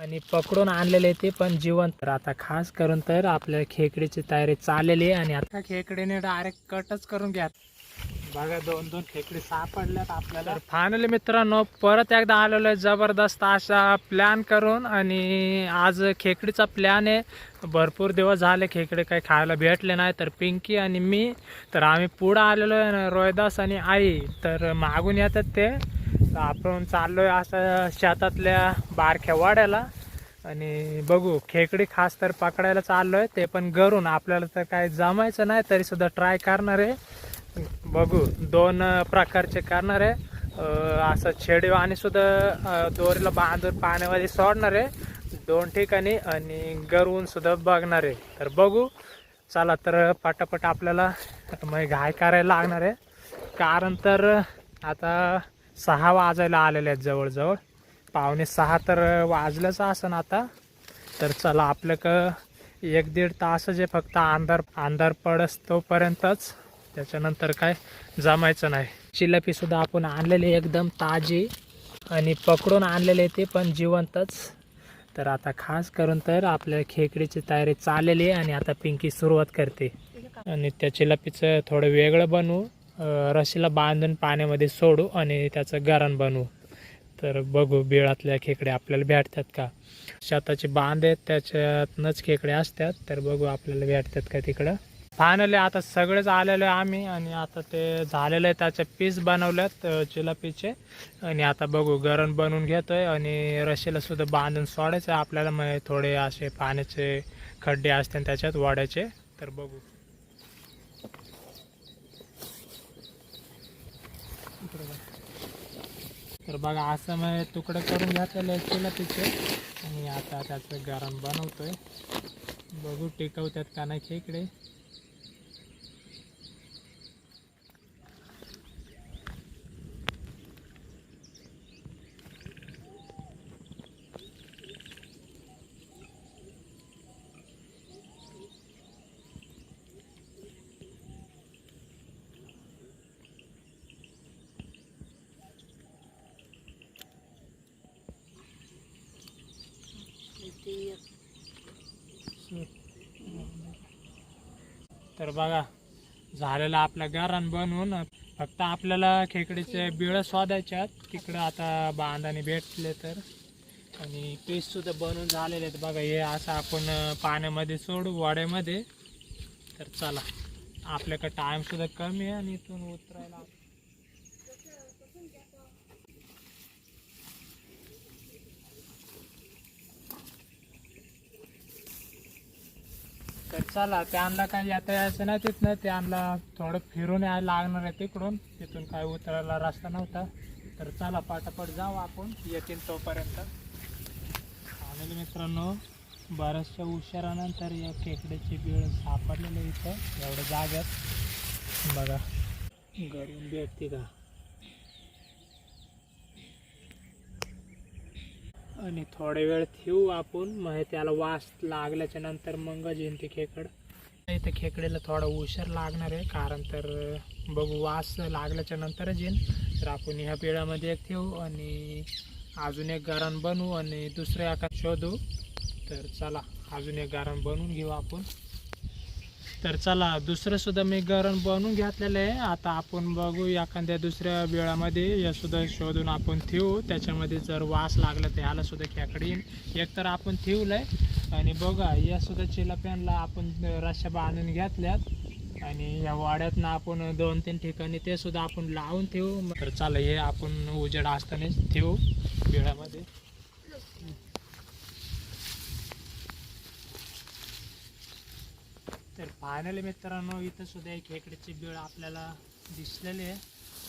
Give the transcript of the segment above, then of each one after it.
आणि पकडून आणलेले ते पण जिवंत. तर आता खास करून तर आपल्या खेकडीची तयारी चाललेली आहे आणि आता खेकडीने डायरेक्ट कटच करून घ्या. बघा दोन दोन खेकडी सापडल्यात आपल्याला. फायनली मित्रांनो परत एकदा आलेलो आहे जबरदस्त असा प्लॅन करून आणि आज खेकडीचा प्लॅन आहे. भरपूर दिवस झाले खेकडे काही खायला भेटले नाही तर पिंकी आणि मी तर आम्ही पुढं आलेलो आहे रोहिदास आणि आई तर मागून येतात ते. तर आपण चाललोय असं शेतातल्या बारख्या वाड्याला. आणि बघू खेकडी खास तर पकडायला चाललोय ते पण घरून. आपल्याला तर काय जमायचं नाही तरी सुद्धा ट्राय करणार आहे. बघू दोन प्रकारचे करणार आहे. असं छेडीव आणि सुद्धा दोरीला बांधून पाण्यामध्ये सोडणार आहे. दोन ठिकाणी आणि गरवून सुद्धा बघणार आहे. तर बघू चला तर पटापट आपल्याला मग घाय करायला लागणार आहे. कारण तर आता सहा वाजायला आलेले आहेत जवळजवळ. पावणे सहा तर वाजलंच असन आता. तर चला आपलं क एक दीड तास जे फक्त अंधार अंधार पडस तोपर्यंतच त्याच्यानंतर काय जमायचं नाही. चिलपी सुद्धा आपण आणलेली एकदम ताजी आणि पकडून आणलेले ते पण जिवंतच. तर आता खास करून तर आपल्या खेकडीची तयारी चाललेली आहे आणि आता पिंकी सुरुवात करते. आणि त्या चिलपीचं थोडं वेगळं बनवू. रशीला बांधून पाण्यामध्ये सोडू आणि त्याचं गरण बनवू. तर बघू बिळातल्या खेकडे आपल्याला भेटतात का? शेताचे बांध आहेत त्याच्यातनंच खेकडे असतात तर बघू आपल्याला भेटतात का तिकडं? फायनली आता सगळेच आलेलो आहे आम्ही आणि आता ते झालेलं आहे त्याचे पीस बनवल्यात अं, चिलापीचे आणि आता बघू गरण बनवून घेतोय आणि रशीला सुद्धा बांधून सोडायचं आहे. आपल्याला मग थोडे असे पाण्याचे खड्डे असते त्याच्यात वाड्याचे तर बघू इकडे बघ. तर बघा असं मग तुकडं करून घातलेले आहेत तिथे. आणि आता त्याचं गरम बनवतोय. बघू टिकवतात का नाही खेकडे. तर बघा झालेलं आपलं गारण बनवून फक्त आपल्याला खेकडीचे बिळं शोधायच्यात. तिकडं आता बांधाने भेटले तर. आणि पीस बनवून झालेले आहेत. बघा हे असं आपण पाण्यामध्ये सोडू वाड्यामध्ये. तर चला आपल्याकडे टाईमसुद्धा कमी आहे आणि इथून उतरायला तर चला त्यांना काय येता यायचं नाही तिथनं त्यांना थोडं फिरून यायला लागणार आहे तिकडून. तिथून काय उतरायला रस्ता नव्हता. तर चला पाटापट जाऊ आपण. येतील तोपर्यंत. आणि मित्रांनो बऱ्याचशा उशिरानंतर या खेकड्याची बिळ सापडलेलं इथं. एवढं जाग्यात बघा. घरून भेटते का? आणि थोडा वेळ ठेवू आपण. मग त्याला वास लागल्याच्या नंतर मग येईन ते खेकड. इथं खेकडीला थोडा उशीर लागणार आहे कारण तर बघू वास लागल्याच्या नंतरच येईन. तर आपण ह्या पिढ्यामध्ये एक ठेवू आणि अजून एक गारण बनवू आणि दुसरे आकार शोधू. तर चला अजून एक गारण बनवून घेऊ आपण. तर चला दुसरं सुद्धा मी गरण बनवून घेतलेलं आहे. आता आपण बघू एखाद्या दुसऱ्या वेळामध्ये या सुद्धा शोधून आपण ठेवू. त्याच्यामध्ये जर वास लागला तर ह्याला सुद्धा खेकडी येईन. एक तर आपण आणि बघा या सुद्धा चिलाप्यांना आपण रश्या बांधून घेतल्यात. आणि या वाड्यातनं आपण दोन तीन ठिकाणी ते सुद्धा आपण लावून ठेवू. तर चला हे आपण उजेड असतानाच ठेवू. वेळामध्ये तर फायनली मित्रांनो इथं सुद्धा एक खेकडीची बिळ आपल्याला दिसलेली आहे.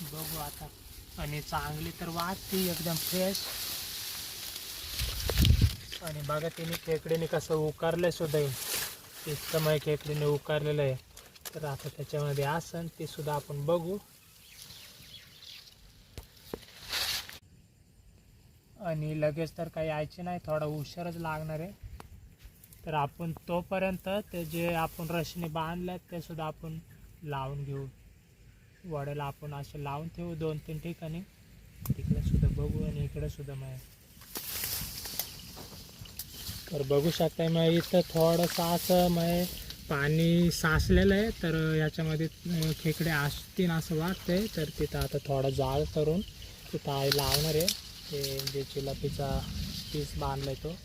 बघू आता. आणि चांगली तर वाटते एकदम फ्रेश आणि बघा तिने खेकडीने कसं उकारलंय सुद्धा इतकं मग खेकडीने उकारलेलं आहे. तर आता त्याच्यामध्ये असन ते सुद्धा आपण बघू. आणि लगेच तर काही यायचे नाही थोडा उशीरच लागणार आहे. तर आपण तोपर्यंत ते जे आपण रशीने बांधले ते सुद्धा आपण लावून घेऊ. वड्याला आपण असे लावून ठेवू दोन तीन ठिकाणी. तिकडे सुद्धा बघू आणि इकडे सुद्धा मग. तर बघू शकताय मग इथं थोडंसं असं मग पाणी साचलेलं आहे तर याच्यामध्ये खेकडे असतील असं वाटतंय. तर तिथं आता थोडं जाळ करून तिथं आई लावणार आहे. ते जे चिलापीचा पीस बांधलाय तो.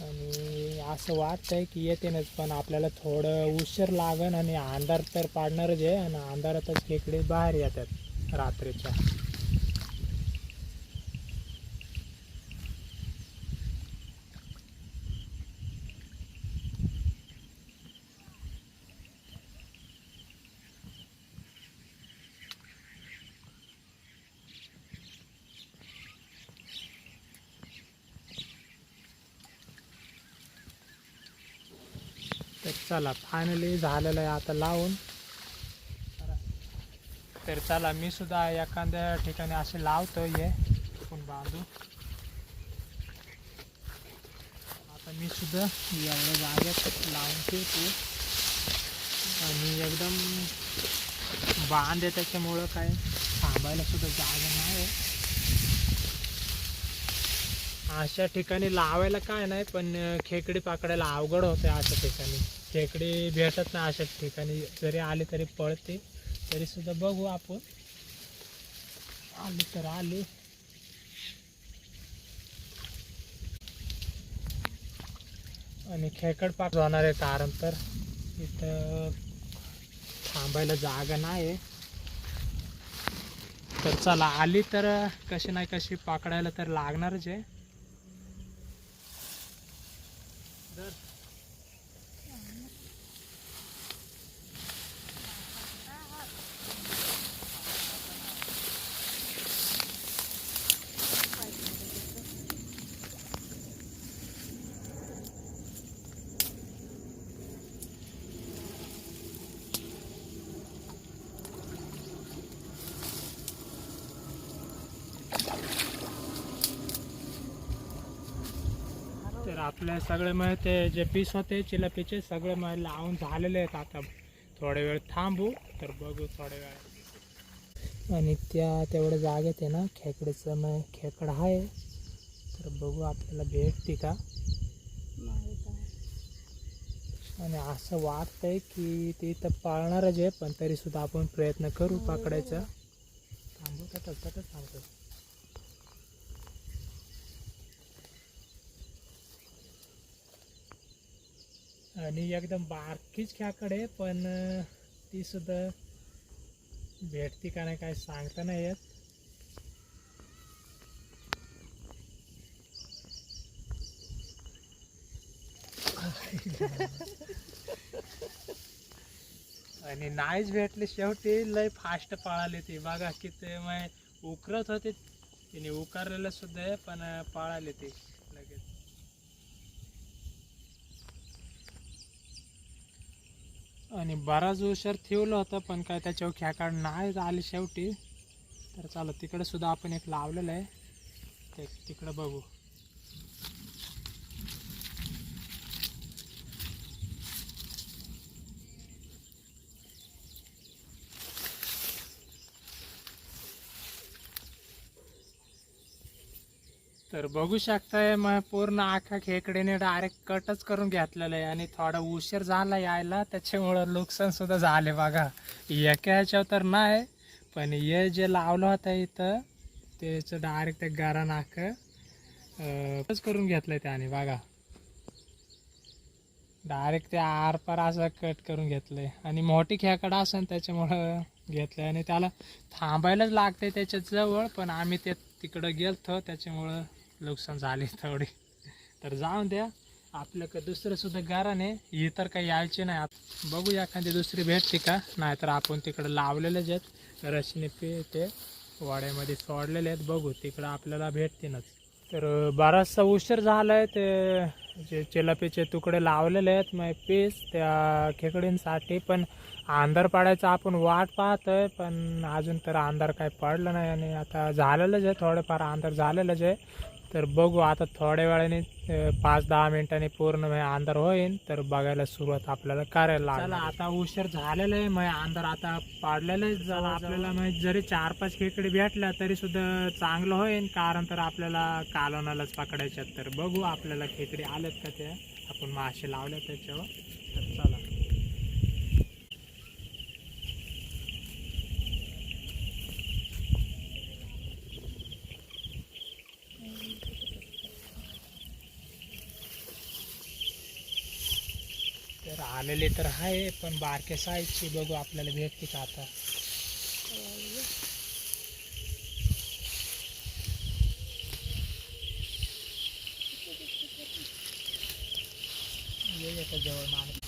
आणि असं वाटतंय की येतेनच पण आपल्याला थोडं उशीर लागन आणि अंधार तर पाडणारच आहे आणि अंधारातच खेकडे बाहेर येतात रात्रीच्या. चला फायनली झालेलं आहे आता लावून. तर चला मी सुद्धा एखाद्या ठिकाणी असे लावतो हे पण बांधू? आता मी सुद्धा एवढ्या जागेत लावून ठेवतो. आणि एकदम बांध आहे त्याच्यामुळं काय थांबायला सुद्धा जागा नाही. अशा ठिकाणी लावायला काय नाही पण खेकडी पाकड्याला अवघड होते अशा ठिकाणी. खेकडी भेटत नाही अशा ठिकाणी. जरी आले तरी पळते. तरी सुद्धा बघू आपण. आली तर आली. आणि खेकड पाक जाणार आहे कारण तर इथं थांबायला जागा नाही तर चला आली तर कशी नाही कशी पकडायला तर लागणारच आहे. तर आपले सगळे मग ते जे पीस होते चिलापीचे सगळे मग लावून झालेले आहेत आता. थोडे वेळ थांबू तर बघू थोडे वेळ. आणि त्या तेवढ्या जागेत आहे ना खेकडीचं मग खेकड आहे. तर बघू आपल्याला भेटते का? आणि असं वाटतंय की ते इथं पाळणारच आहे पण तरी सुद्धा आपण प्रयत्न करू पकडायचा. थांबू का? तसं थांबतो आणि एकदम बारकीच ख्याकडे पण ती सुद्धा भेटती का नाही काय सांगता नाही येत. आणि नाहीच भेटले शेवटी लय फास्ट पाळाली ती. बघा की ते मग उकरत होते. तिने उकारलेलं सुद्धा आहे पण पाळाली ती लगेच आणि बराच उशीर ठेवलं होतं पण काय त्याच्यावर ख्याकाड नाही आली शेवटी. तर चालू तिकडे सुद्धा आपण एक लावलेलं आहे. ते तिकडं बघू. तर बघू शकताय मग पूर्ण आखा खेकडेने डायरेक्ट कटच करून घेतलेलं आहे आणि थोडा उशीर झाला यायला त्याच्यामुळं नुकसान सुद्धा झाले बघा. एका ह्याच्यावर तर नाही पण हे जे लावलं होतं इथं त्याचं डायरेक्ट ते गारा नाक करून घेतलंय त्याने बघा. डायरेक्ट ते आरपार असं कट करून घेतलंय. आणि मोठी खेकडा असेल त्याच्यामुळं घेतलंय. आणि त्याला थांबायलाच लागतंय त्याच्याजवळ पण आम्ही ते तिकडं गेलतो त्याच्यामुळं नुकसान झाले थोडी तर जाऊन द्या. आपल्याकडे दुसरं सुद्धा गारण आहे. ही तर काही यायचे नाही. आप- बघूया एखादी दुसरी भेटते का? नाहीतर आपण तिकडं लावलेलेच आहेत. रशनी पे ते वाड्यामध्ये सोडलेले आहेत. बघू तिकडं आपल्याला भेटतीनच तर बराचसा उशीर झाला आहे ते जे चिलापीचे तुकडे लावलेले आहेत मग पीस त्या खेकडींसाठी. पण अंधार पाडायचा आपण वाट पाहतोय. पण अजून तर अंधार काय पडलं नाही आणि आता झालेलंच आहे. थोडंफार अंधार झालेलंच आहे. तर बघू आता थोड्या वेळाने पाच दहा मिनिटांनी पूर्ण म्हणजे अंधार होईल तर बघायला सुरुवात आपल्याला करायला लागेल आता उशीर झालेला आहे मग अंधार आता पाडलेलं आहे. जरा आपल्याला म्हणजे जरी चार पाच खेकडे भेटल्या तरी सुद्धा चांगलं होईल कारण तर आपल्याला कालवणालाच पकडायच्यात. तर बघू आपल्याला खेकडे आलेत का त्या? आपण मासे लावले त्याच्यावर. तर चला. आलेले तर आहे पण बारके साईजची बघू आपल्याला भेटते का आता ये येतं जवळ माणूस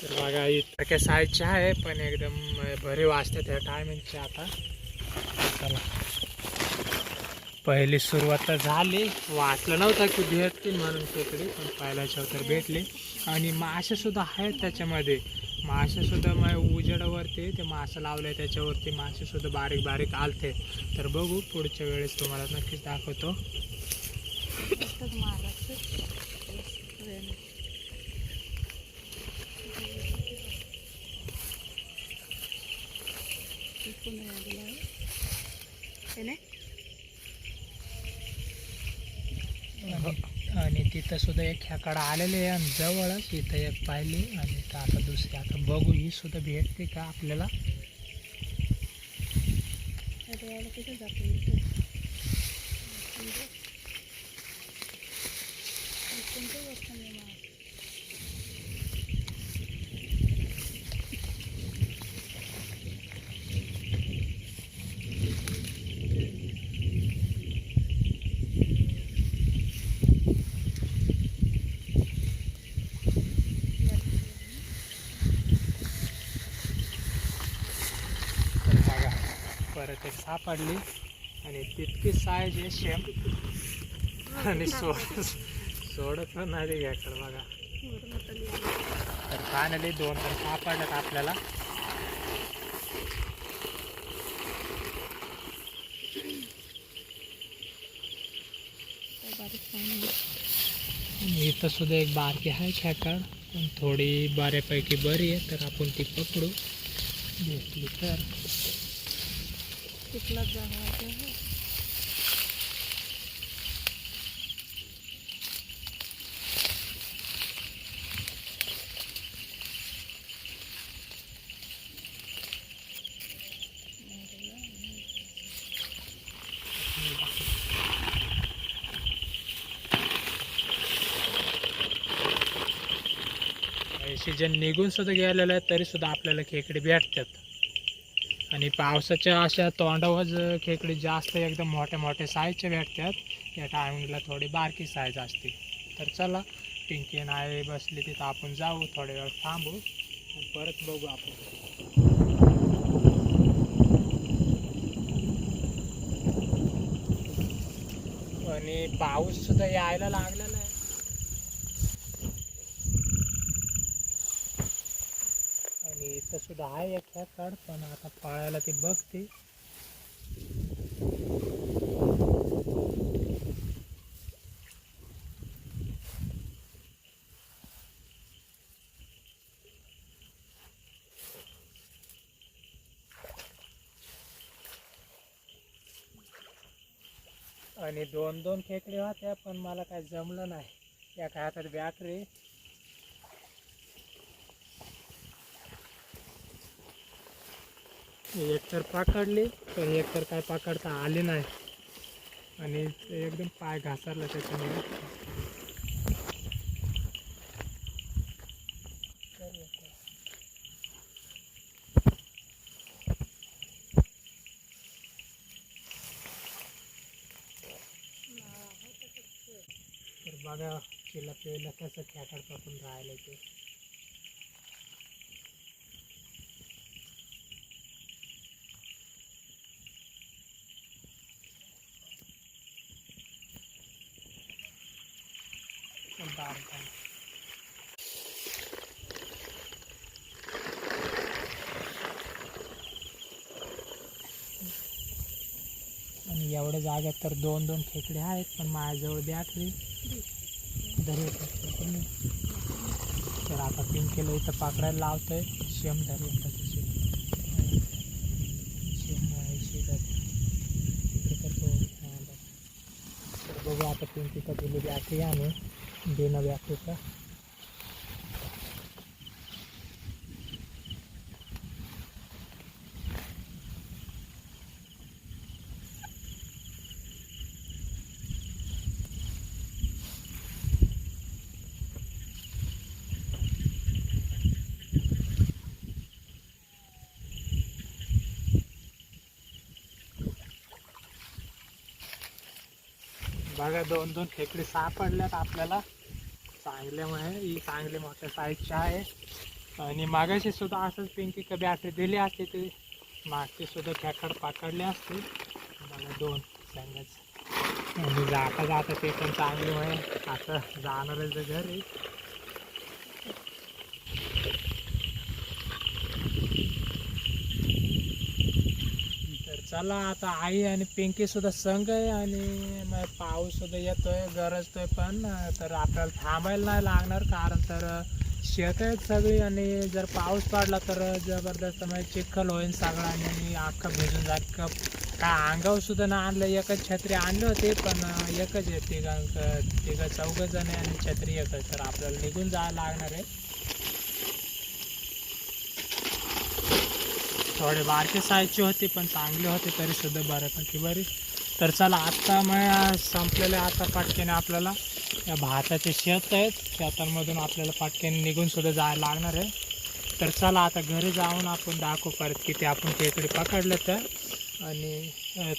तर बघा इतक्या साईजचे आहे पण एकदम भरे वाजते त्या टायमिंगची आता. चला. पहिली सुरुवात तर झाली. वाटलं नव्हतं की भेटतील म्हणून खेकडे पण पहिल्याच्या तर भेटले. आणि मासेसुद्धा आहेत त्याच्यामध्ये. मासेसुद्धा मग उजेडावरती ते मासे लावले त्याच्यावरती. मासेसुद्धा बारीक बारीक आलते. तर बघू पुढच्या वेळेस तुम्हाला नक्कीच दाखवतो. आणि तिथं सुद्धा एक ह्याकडं आलेले आहे आणि जवळच इथं एक पाहिली आणि इथं आता दुसरी आता बघू ही सुद्धा भेटते का आपल्याला तर बघा एक सापडली. आणि तितकी साईज आहे शेम आणि सोड सोडत पण नाही घ्याकडं बघा. तर फायनली दोन तर सापडल्यात आपल्याला. इथं सुद्धा एक बारकी आहे खेकड पण थोडी बऱ्यापैकी बरी आहे तर आपण ती पकडू. भेटली तर. सीजन निघून सुद्धा गेलेला आहे तरी सुद्धा आपल्याला खेकडे भेटतात. आणि पावसाच्या अशा तोंडावर खेकडे जास्त एकदम मोठे मोठे साईजचे भेटतात या टायमिंगला थोडी बारकी साईज असते. तर चला पिंकी नाही बसली तिथं आपण जाऊ थोडे वेळ थांबू परत बघू आपण. आणि पाऊस सुद्धा यायला लागलेला आहे आणि इथं सुद्धा आहे एक खेकड पण आता पाळायला ती बघते. आणि दोन दोन खेकडे होत्या पण मला काय जमलं नाही. या काय हातात बॅटरी एक तर पकडली पण एक तर काय पकडता आले नाही. आणि एकदम पाय घासरला त्याच्यामुळे. तर बघा तिला पहिलं कसं खेकड पकडून राहिलं ते चालतं आणि एवढ्या जागेत तर दोन दोन खेकडे आहेत पण माझ्याजवळ बी आठवी. तर आता पिंकीला इथं पकडायला लावतोय शेम धरे आहे तर बघू. आता पिंकी दिलेली दिली आम्ही आणि बिना बॅटरीचा बघा दोन दोन खेकडे सापडल्यात आपल्याला. चांगल्यामुळे ही चांगली मोठ्या साईजच्या आहे. आणि मागाशी सुद्धा असंच पिंकी कधी बॅटरी दिली असते ती मागचे सुद्धा खेकड पाकडले असते. मला दोन सांगायचं. आणि जाता जाता ते पण चांगले मुळे आता जाणारच घरी. आहे चला आता आई आणि पिंकी सुद्धा संघ आहे आणि मग पाऊस सुद्धा येतोय गरजतोय पण तर आपल्याला थांबायला नाही लागणार कारण तर शेत आहेत सगळी आणि जर पाऊस पडला तर जबरदस्त म्हणजे चिखल होईल सगळं आणि अख्खं भिजून जा का काय अंगावर सुद्धा ना आणलं एकच छत्री आणली होती पण एकच आहे तिघांक तिघं चौघ जण आहे आणि छत्री एकच तर आपल्याला निघून जायला लागणार आहे. थोडे बारके साईजची होती पण चांगली होती तरी सुद्धा बऱ्यापैकी बरी? तर चला आत्ता मग संपलेले आता पाटक्याने आपल्याला. या भाताचे शेत आहेत शेतांमधून आपल्याला पाटक्याने निघून सुद्धा जायला लागणार आहे. तर चला आता घरी जाऊन आपण दाखवू परत ते आपण खेकडे पकडले तर. आणि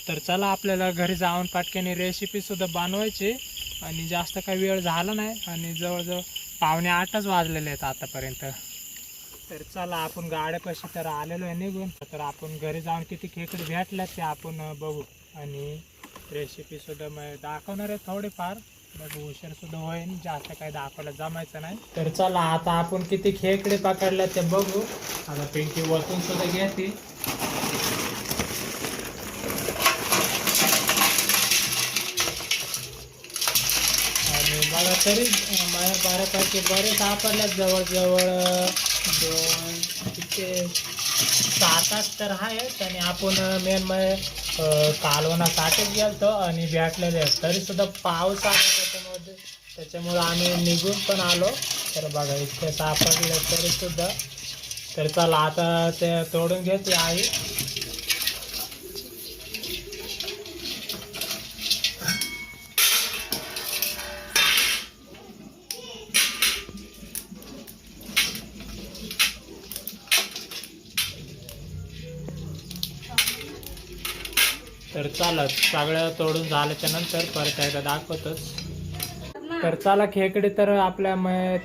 तर चला आपल्याला घरी जाऊन पाटक्याने रेसिपीसुद्धा बनवायची. आणि जास्त काही वेळ झाला नाही. आणि जवळजवळ पावणे आठच वाजलेले आहेत आतापर्यंत. तर चला आपण गाड्यापाशी तर आलेलो आहे निघून. तर आपण घरी जाऊन किती खेकडे भेटल्यात ते आपण बघू. आणि रेसिपी सुद्धा मग दाखवणार आहे थोडेफार. बघू उशीर सुद्धा होईल जास्त काही दाखवायला जमायचं नाही. तर चला आता आपण किती खेकडे पकडल्या ते बघू. आता पिंकी वतून सुद्धा घेते. आणि मला तरी माझ्या बऱ्यापैकी बरेच सापडल्यात जवळजवळ दोन तिथे सात आठ तर आहेत आणि आपण मेन म्हणजे कालवणासाठीच गेलतो आणि भेटलेले आहेत तरी सुद्धा पाऊस आला त्याच्यामध्ये. त्याच्यामुळं आम्ही निघून पण आलो. तर बघा इतके सापडले तरी सुद्धा तर चला आता ते तोडून घेते आई. चालत सगळं तोडून झाल्याच्यानंतर परत एकदा दाखवतच. तर चला खेकडे तर आपल्या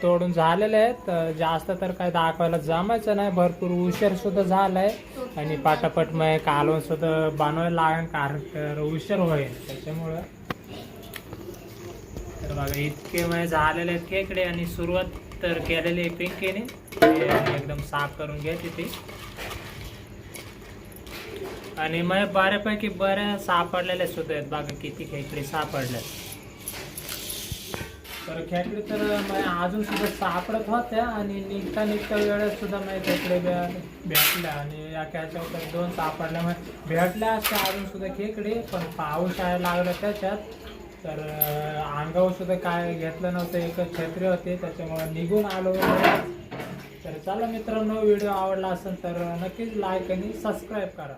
तोडून झालेले आहेत. जास्त तर काय दाखवायला जमायचं नाही. भरपूर उशीर सुद्धा झालाय. आणि पाटापट मग कालवण सुद्धा बनवायला लागेल कारण तर उशीर होईल त्याच्यामुळं. तर बघा इतके मग झालेले आहेत खेकडे. आणि सुरुवात तर केलेली आहे पिंकीने. एकदम साफ करून घ्यायची ती. आणि मग बऱ्यापैकी बऱ्या सापडलेल्या सुद्धा आहेत. बघा किती खेकडे सापडल्या. तर खेकडे तर मग अजून सुद्धा सापडत होत्या आणि निघता निघता वेळेत सुद्धा मग खेकडे भेटल्या आणि या खेळच्या तर दोन सापडल्या. मग भेटल्या असत्या अजून सुद्धा खेकडे पण पाऊस यायला लागला त्याच्यात. तर अंगावर सुद्धा काय घेतलं नव्हतं एकच छत्री होते. त्याच्यामुळे निघून आलो. तर चला मित्रांनो व्हिडिओ आवडला असेल तर नक्कीच लाईक आणि सबस्क्राईब करा.